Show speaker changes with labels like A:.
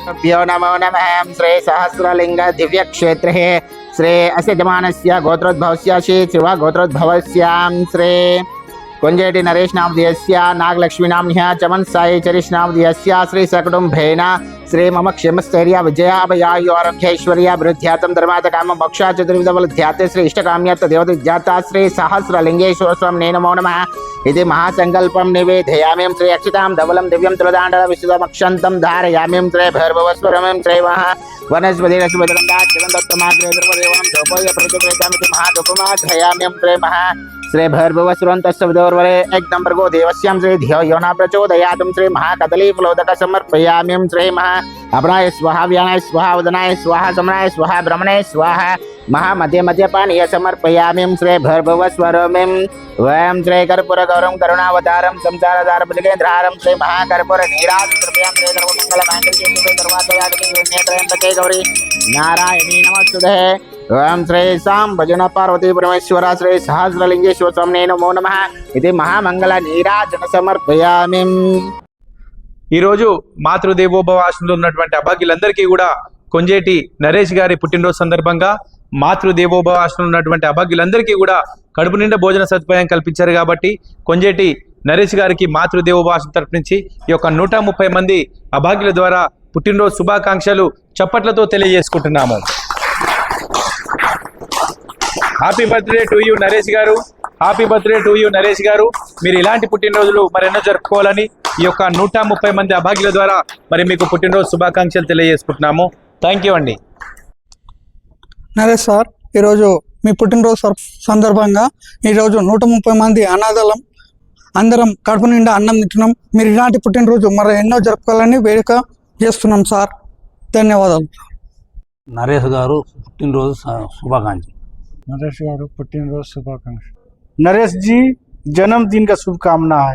A: भ्यो नमो नमः श्री सहस्रलिङ्ग दिव्यक्षेत्रे श्री अस्य जमानस्य गोत्रोद्भवस्य श्री शिव गोत्रोद्भवस्यां श्री कुञ्जेटि नरेश नामधेयस्य नागलक्ष्मी नाम्न्यः चमन् साई चरिश नामधेयस्य श्री सकुटुम्बेन श्री मम क्षेमस्थैर्य विजया अभयायु आरोग्यैश्वर्या वृद्ध्यातं धर्मात काम मोक्षा चतुर्विधबलध्याते श्री इष्टकाम्यत् देवतज्ञाता श्री सहस्रलिङ्गेश्वर स्वामिने नमो नमः इति महासङ्कल्पं निवेदयाम्यं श्रीयक्षितां धवलं दिव्यं त्रिदाण्डविशुदमक्षन्तं धारयाम्यं त्रय भैरवस्वरमं त्रैवः वनस्पतिरश्वदन्दाक्षिरन्दोत्तमाग्रेदुर्वदेवनं महादुपमाध्यायाम्यं प्रेमः श्रीभैर्भुवस्वरन्तस्वदौर्वरे एकदं प्रगो देवस्यां श्री धियो यो न प्रचोदयातुं श्रीमहाकदलीफलोदकसमर्पयाम्यं श्रीमः अपनाय स्वाहा, व्यानाय स्वाहा, उदनाय स्वाहा, समनाय स्वाहा, ब्रह्मणे स्वाहा। महामध्य मध्यपानीय समर्पयामि श्रे भर्भवस्वरमिं वयं श्रे कर्पूरगौरं करुणावतारं, संसारदार भुजगेन्द्रारं श्रे महाकर्पूरनीराजकृपयां श्रे सर्वमङ्गलमाङ्गल्ये गौरी। नारायणी नमस्तुते। ओम श्री शाम भजन पार्वती परमेश्वर, श्री सहस्रलिंगेश्वर स्वामी नमो नमः। इति महामंगल नीराजन समर्पयामि।
B: ఈరోజు మాతృదేవోభవాసంలో ఉన్నటువంటి అభాగ్యులందరికీ కూడా కొంజేటి నరేష్ గారి పుట్టినరోజు సందర్భంగా మాతృదేవోభవాసంలో ఉన్నటువంటి అభాగ్యులందరికీ కూడా కడుపు నిండా భోజన సదుపాయం కల్పించారు కాబట్టి కొంజేటి నరేష్ గారికి మాతృదేవోభవ తరపు నుంచి ఈ యొక్క నూట ముప్పై మంది అభాగ్యుల ద్వారా పుట్టినరోజు శుభాకాంక్షలు చప్పట్లతో తెలియజేసుకుంటున్నాము. Happy birthday to you Naresh గారు. Happy birthday to you Naresh గారు. మీరు ఇలాంటి పుట్టినరోజులు మరెన్నో జరుపుకోవాలని ఈ యొక్క నూట ముప్పై మంది అభాగ్యుల ద్వారా మరి మీకు పుట్టినరోజు శుభాకాంక్షలు తెలియజేసుకుంటున్నాము థ్యాంక్ యూ అండి
C: నరేష్ సార్ ఈరోజు మీ పుట్టినరోజు సర్- సందర్భంగా ఈరోజు నూట ముప్పై మంది అనాథలం అందరం కడుపు నిండా అన్నం తింటున్నాం మీరు ఇలాంటి పుట్టినరోజు మరి ఎన్నో జరుపుకోవాలని వేడుక చేస్తున్నాం సార్ ధన్యవాదాలు
D: నరేష్ గారు పుట్టినరోజు శ- శుభాకాంక్షలు
E: नरेश गारू पुट्टिनरोज शुभाकांक्षी
F: नरेश जी जन्मदिन का शुभकामना है